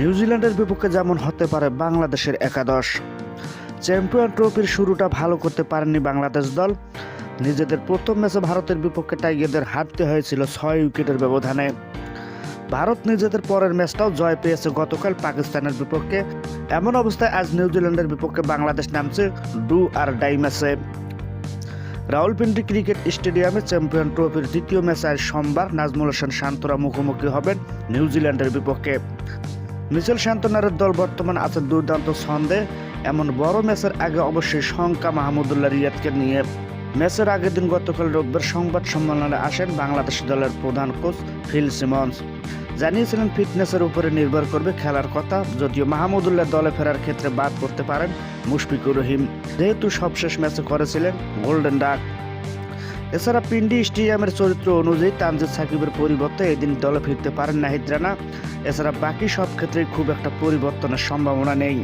নিউজিল্যান্ডের বিপক্ষে যেমন হতে পারে বাংলাদেশের একাদশ। চ্যাম্পিয়ন ট্রফির শুরুটা ভালো করতে পারেনি বাংলাদেশ দল। নিজেদের প্রথম ম্যাচে ভারতের বিপক্ষে টাইগারদের হারতে হয়েছিল ছয় উইকেটের ব্যবধানে। ভারত নিজেদের পরের ম্যাচটাও জয় পেয়েছে গতকাল পাকিস্তানের বিপক্ষে। এমন অবস্থায় আজ নিউজিল্যান্ডের বিপক্ষে বাংলাদেশ নামছে ডু আর ডাই ম্যাচে। রাউলপিন্ডি ক্রিকেট স্টেডিয়ামে চ্যাম্পিয়ন ট্রফির দ্বিতীয় ম্যাচে আজ সোমবার। নাজমুল হোসেন শান্তরা মুখোমুখি হবেন নিউজিল্যান্ডের বিপক্ষে। মিচেল শান্তনারের দল বর্তমান আছে দুর্দান্ত ছন্দে। এমন বড় ম্যাচের আগে অবশ্যই শঙ্কা মাহমুদুল্লাহ রিয়াদকে নিয়ে। ম্যাচের আগের দিন গতকাল রোববার সংবাদ সম্মেলনে আসেন বাংলাদেশ দলের প্রধান কোচ ফিল সিমন্স। জানিয়েছিলেন, ফিটনেসের উপরে নির্ভর করবে খেলার কথা, যদিও মাহমুদুল্লাহ দলে ফেরার ক্ষেত্রে বাদ করতে পারেন মুশফিকুর রহিম। যেহেতু সবশেষ ম্যাচে করেছিলেন গোল্ডেন ডাক। এছাড়া পিন্ডি স্টেডিয়ামের চরিত্র অনুযায়ী তানজিদ সাকিবের পরিবর্তে এদিন দলে ফিরতে পারেন নাহিদ রানা। এছাড়া বাকি সব ক্ষেত্রে খুব একটা পরিবর্তনের সম্ভাবনা নেই।